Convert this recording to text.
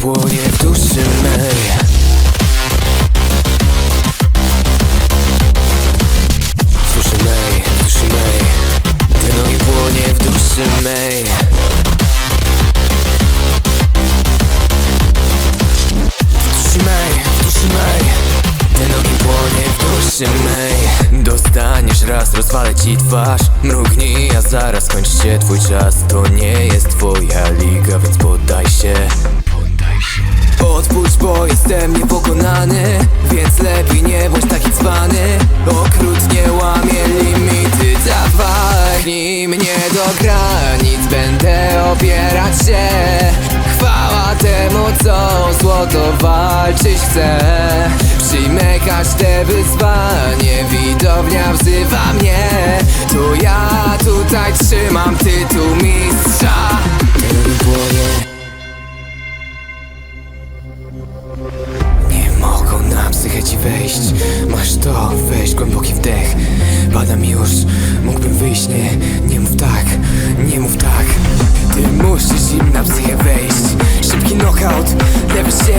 płonie w duszy mej. W duszy mej, w duszy mej. Ten ogień płonie w duszy mej. W duszy mej, w duszy mej. Ten ogień płonie w duszy mej. Dostaniesz raz, rozwalę ci twarz. Mrugnij, a zaraz kończy się twój czas. To nie jest twoja bo jestem niepokonany Więc lepiej nie bądź taki cwany Okrutnie łamie limity Dawaj, mnie do granic Będę opierać się. Chwała temu, co złoto walczyć chce Przyjmę każde wyzwanie Widownia wzywa mnie. To ja tutaj trzymam tytuł mistrza wejść. Masz to, weź głęboki wdech. Badam już, mógłbym wyjść. Nie, nie mów tak, nie mów tak. Ty musisz im na psychę wejść. Szybki knockout, lewy sierp